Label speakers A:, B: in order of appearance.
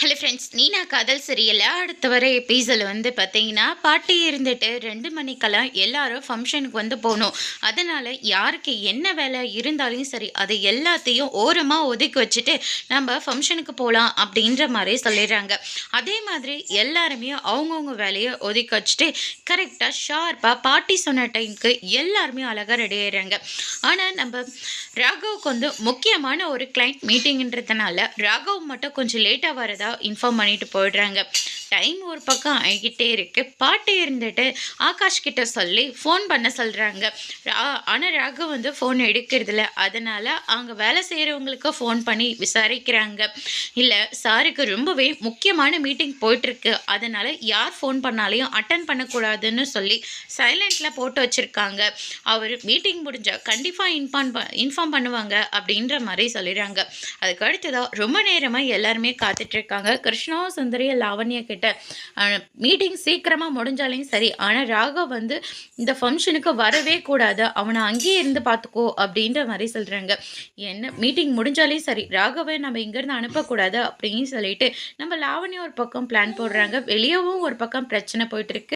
A: Hello friends நீனா காதல் சீரியலில் அடுத்த வர எபிசோடில் வந்து பார்த்தீங்கன்னா பாட்டி இருந்துட்டு ரெண்டு மணிக்கெல்லாம் எல்லாரும் ஃபங்க்ஷனுக்கு வந்து போகணும். அதனால் யாருக்கு என்ன வேலை இருந்தாலும் சரி அது எல்லாத்தையும் ஓரமாக ஒதுக்கி வச்சுட்டு நம்ம ஃபங்க்ஷனுக்கு போகலாம் அப்படின்ற மாதிரி சொல்லிடுறாங்க. அதே மாதிரி எல்லாருமே அவங்கவுங்க வேலையை ஒதுக்கி வச்சுட்டு கரெக்டாக ஷார்ப்பாக பாட்டி சொன்ன டைமுக்கு எல்லாருமே அழகாக ரெடி ஆயிடுறாங்க. ஆனால் நம்ம ராகவுக்கு வந்து முக்கியமான ஒரு கிளைண்ட் மீட்டிங்ன்றதுனால ராகவ் மட்டும் கொஞ்சம் லேட்டாக வரதா இன்ஃபார்ம் பண்ணிட்டு போயிடுறாங்க. டைம் ஒரு பக்கம் ஆகிக்கிட்டே இருக்குது பாட்டு இருந்துட்டு ஆகாஷ் கிட்ட சொல்லி ஃபோன் பண்ண சொல்கிறாங்க ஆனால் ராகு வந்து ஃபோன் எடுக்கிறதில்ல. அதனால் அங்கே வேலை செய்கிறவங்களுக்கு ஃபோன் பண்ணி விசாரிக்கிறாங்க. இல்லை சாருக்கு ரொம்பவே முக்கியமான மீட்டிங் போயிட்டுருக்கு. அதனால் யார் ஃபோன் பண்ணாலையும் அட்டன் பண்ணக்கூடாதுன்னு சொல்லி சைலண்ட்டில் போட்டு வச்சுருக்காங்க. அவர் மீட்டிங் முடிஞ்சால் கண்டிப்பாக இன்ஃபார்ம் ப இன்ஃபார்ம் பண்ணுவாங்க அப்படின்ற மாதிரி சொல்லிடுறாங்க. அதுக்கு அடுத்ததாக ரொம்ப நேரமாக எல்லாருமே காத்துட்ருக்காங்க கிருஷ்ணா சுந்தரிய லாவண்யா கிட்ட மீட்டிங் சீக்கிரமாக முடிஞ்சாலையும் சரி. ஆனால் ராகவ் வந்து இந்த ஃபங்க்ஷனுக்கு வரவே கூடாது. அவனை அங்கேயே இருந்து பார்த்துக்கோ அப்படின்ற மாதிரி சொல்கிறாங்க என்ன? மீட்டிங் முடிஞ்சாலையும் சரி. ராகவை நம்ம இங்கேருந்து அனுப்பக்கூடாது அப்படின்னு சொல்லிட்டு நம்ம லாவணி ஒரு பக்கம் பிளான் போடுறாங்க. வெளியவும் ஒரு பக்கம் பிரச்சனை போயிட்டு இருக்கு.